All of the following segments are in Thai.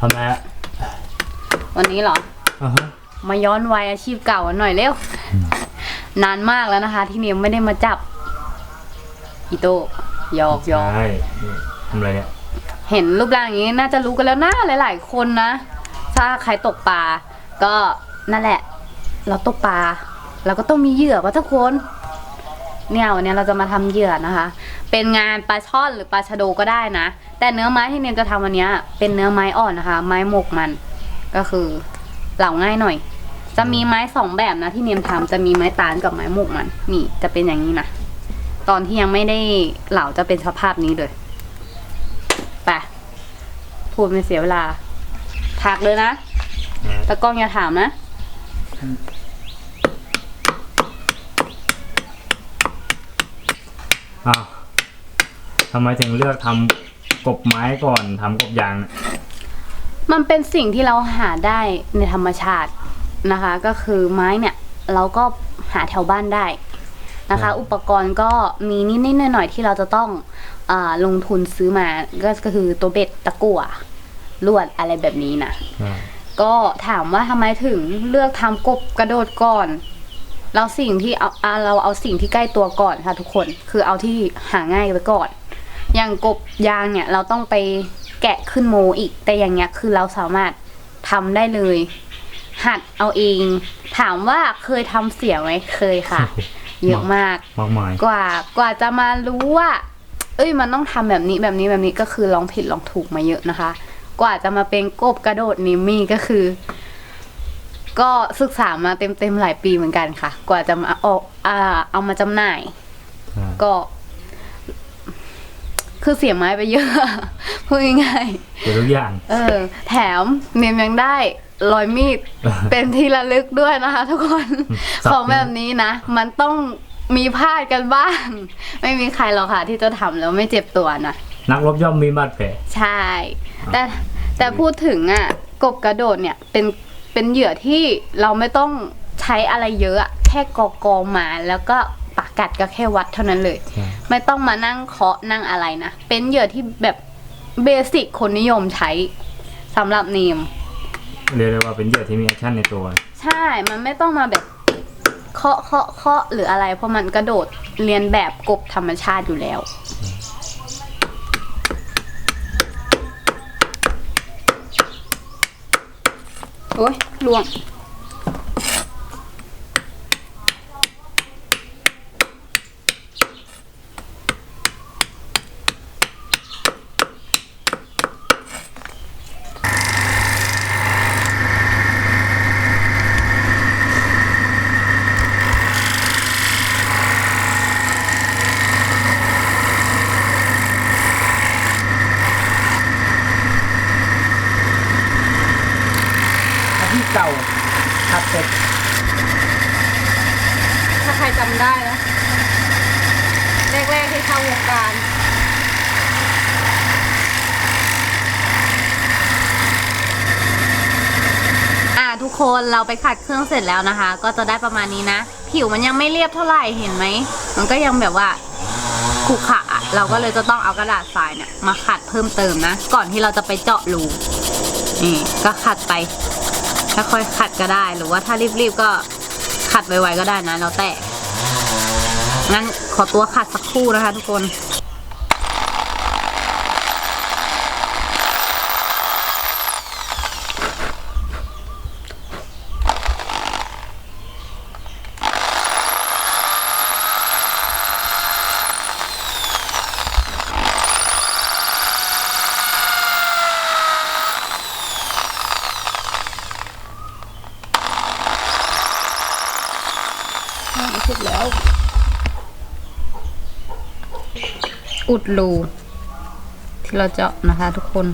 ทำไมอะวันนี้เหรอ อ่าฮะมาย้อนวัยอาชีพเก่ากันหน่อยเร็ว นานมากแล้วนะคะ ที่เนี่ยไม่ได้มาจับอีโต้หยอกหยอก ใช่นี่ทำอะไรเนี่ย เห็นรูปร่างอย่างนี้น่าจะรู้กันแล้วนะหลาย ๆ คนนะ ถ้าใครตกปลาก็นั่นแหละ เราตกปลาเราก็ต้องมีเหยื่อวะทุกคน เนี่ยวันนี้เราจะมาทำเหยื่อนะคะ เป็นงานปลาช่อนหรือปลาชะโดก็ได้นะ แต่เนื้อไม้ที่เนียนจะทำวันนี้เป็นเนื้อไม้อ่อนนะคะ ไม้หมกมัน ก็คือเหลาง่ายหน่อย จะมีไม้สองแบบนะที่เนียนทำจะมีไม้ตาลกับไม้หมกมัน นี่จะเป็นอย่างนี้นะ ตอนที่ยังไม่ได้เหลาจะเป็นสภาพนี้เลย ไปพูดไม่เสียเวลาถักเลยนะอ่าตะกล้องอย่าถามนะ อ้าวทำไมถึงเลือกทำกบไม้ก่อนทำกบยางเนี่ยมันเป็นสิ่งที่เราหาได้ในธรรมชาตินะคะ ก็คือไม้เนี่ย เราก็หาแถวบ้านได้นะคะ อุปกรณ์ก็มีนิดๆหน่อยๆที่เราจะต้องอาลงทุนซื้อมาก็ก็คือตัวเบ็ดตะกั่วลวดอะไรแบบนี้นะ อ่าก็ถามว่าทำไมถึงเลือกทำกบกระโดดก่อน เราสิ่งที่เอาอะเราเอาสิ่งที่ใกล้ตัวก่อนค่ะ ทุกคนคือเอาที่หาง่ายไว้ก่อน อย่างกบยางเนี่ยเราต้องไปแกะขึ้นโมอีก แต่อย่างเงี้ยคือเราสามารถทำได้เลย หัดเอาเอง ถามว่าเคยทำเสียไหมเคยค่ะ เยอะมาก มากมาย กว่ากว่าจะมารู้ว่า เอ้ยมันต้องทำแบบนี้แบบนี้แบบนี้ก็คือลองผิดลองถูกมาเยอะนะคะ กว่าจะมาเป็นกบกระโดดนิมมี่ก็คือ ก็ศึกษามาเต็มๆหลายปีเหมือนกันค่ะ กว่าจะมาออกอ่าเอามาจำหน่าย อ่าก็ คือเสียไม้ไปเยอะ พูดง่ายเดี๋ยวทุกอย่างๆเออแถมเนียมยังได้รอยมีด เป็นที่ระลึกด้วยนะคะ ทุกคน สับ ของแบบนี้นะ มันต้องมีพลาดกันบ้าง ไม่มีใครหรอกค่ะ ที่จะทำแล้วไม่เจ็บตัวนะ นักรบย่อมมีบาดแผล ใช่ แต่แต่พูดถึงอะ กบกระโดดเนี่ย เป็น เป็นเหยื่อที่เราไม่ต้องใช้อะไรเยอะอะแค่กอกอมาแล้วก็ปากกัดก็แค่วัดเท่านั้นเลย ใช่ ไม่ต้องมานั่งเคาะนั่งอะไรนะ เป็นเหยื่อที่แบบเบสิกคนนิยมใช้สำหรับนีม เรียกได้ว่าเป็นเหยื่อที่มีแอคชั่นในตัว ใช่ มันไม่ต้องมาแบบเคาะเคาะเคาะหรืออะไร เพราะมันกระโดดเรียนแบบกบธรรมชาติอยู่แล้ว โอ้ยล่วง อาชีพเก่าขับเสร็จถ้าใครจำได้นะแรกๆที่เข้าวงการอ่าทุกคนเราไปขัดเครื่องเสร็จแล้วนะคะ ก็จะได้ประมาณนี้นะ ผิวมันยังไม่เรียบเท่าไหร่เห็นไหม มันก็ยังแบบว่าขรุขระเราก็เลยจะต้องเอากระดาษทรายเนี่ยมาขัดเพิ่มเติมนะ ก่อนที่เราจะไปเจาะรูนี่ก็ขัดไป ถ้าค่อยขัดก็ได้ หรือว่าถ้ารีบๆก็ขัดไวๆก็ได้นะ แล้วแต่งั้นขอตัวขัดสักครู่นะคะทุกคน อุดรูที่เราเจาะนะคะทุกคน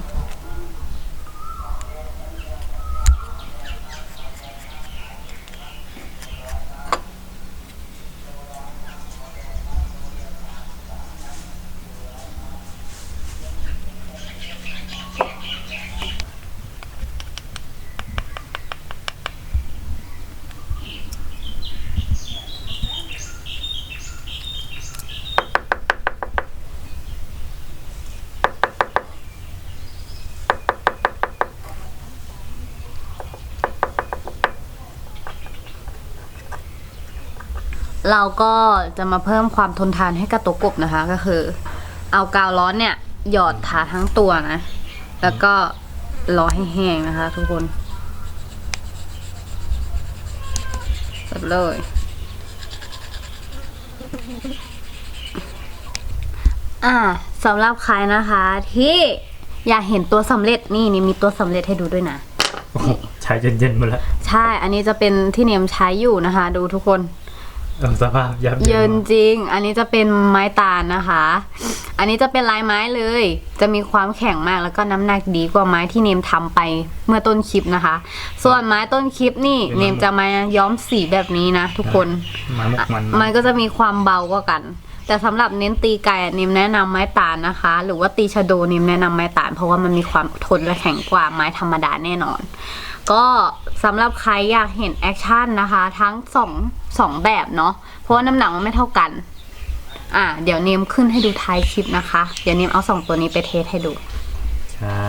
เราก็จะมาเพิ่มความทนทานให้กับตัวกบนะคะ ก็คือ เอากาวร้อนเนี่ย หยอดทาทั้งตัวนะ แล้วก็รอให้แห้งนะคะ ทุกคนเสร็จเลย อ่าสำหรับใครนะคะ ที่อยากเห็นตัวสำเร็จนี่นี่มีตัวสำเร็จให้ดูด้วยนะโอ้โหใช้เย็นๆหมาแล้ว ใช่ อันนี้จะเป็นที่เนมใช้อยู่นะคะ ดูทุกคน เออสภาพยับเยินมากจริง อันนี้จะเป็นไม้ตาลนะคะ อันนี้จะเป็นลายไม้เลย จะมีความแข็งมากแล้วก็น้ำหนักดีกว่าไม้ที่เนมทำไปเมื่อต้นคลิปนะคะ ส่วนไม้ต้นคลิปนี่เนมจะมาย้อมสีแบบนี้นะทุกคน ไม้หมกมันมันก็จะมีความเบากว่ากัน แต่สำหรับเน้นตีไก่อะเนมแนะนำไม้ตาลนะคะ หรือว่าตีชะโดเนมแนะนำไม้ตาลเพราะว่ามันมีความทนและแข็งกว่าไม้ธรรมดาแน่นอน ก็สำหรับใครอยากเห็นแอคชั่นนะคะ ทั้งสองสองแบบเนาะเพราะว่าน้ำหนักมันไม่เท่ากัน อ่าเดี๋ยวเนมขึ้นให้ดูท้ายคลิปนะคะ เดี๋ยวเนมเอาสองตัวนี้ไปเทสให้ดู ใช่